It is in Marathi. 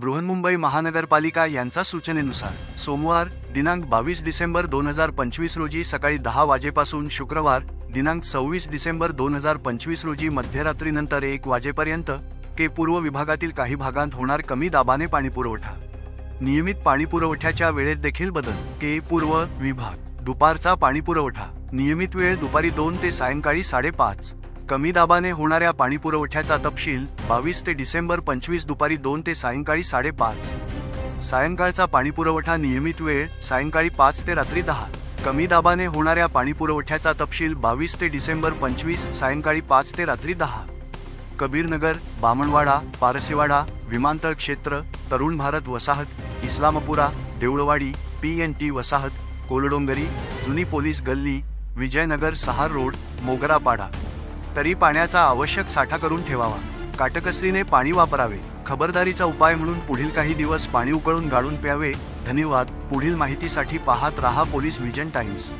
बृहन्मुंबई महानगरपालिका यांचा सूचनेनुसार सोमवार दिनांक बावीस डिसेंबर दोन हजार पंचवीस रोजी सकाळी दहा वाजेपासून शुक्रवार दिनांक सव्वीस डिसेंबर दोन हजार पंचवीस रोजी मध्यरात्रीनंतर एक वाजेपर्यंत के पूर्व विभागातील काही भागांत होणार कमी दाबाने पाणीपुरवठा. नियमित पाणीपुरवठ्याच्या वेळेत देखील बदल. के पूर्व विभाग. दुपारचा पाणीपुरवठा. नियमित वेळ दुपारी दोन ते सायंकाळी साडेपाच. कमी दाबाने होणाऱ्या पाणीपुरवठ्याचा तपशील बावीस ते डिसेंबर पंचवीस दुपारी दोन ते सायंकाळी साडेपाच. सायंकाळचा पाणीपुरवठा नियमित वेळ सायंकाळी पाच ते रात्री दहा. कमी दाबाने होणाऱ्या पाणीपुरवठ्याचा तपशील बावीस ते डिसेंबर पंचवीस सायंकाळी पाच ते रात्री दहा. कबीरनगर बामणवाडा पारसेवाडा विमानतळ क्षेत्र तरुण भारत वसाहत Islampura Deulwadi P N T वसाहत कोलडोंगरी जुनी पोलीस गल्ली विजयनगर सहार रोड मोगरापाडा. तरी पाण्याचा आवश्यक साठा करून ठेवावा. काटकसरीने पाणी वापरावे. खबरदारीचा उपाय म्हणून पुढील काही दिवस पाणी उकळून गाळून प्यावे. धन्यवाद. पुढील माहितीसाठी पाहत रहा पोलीस विजन टाइम्स.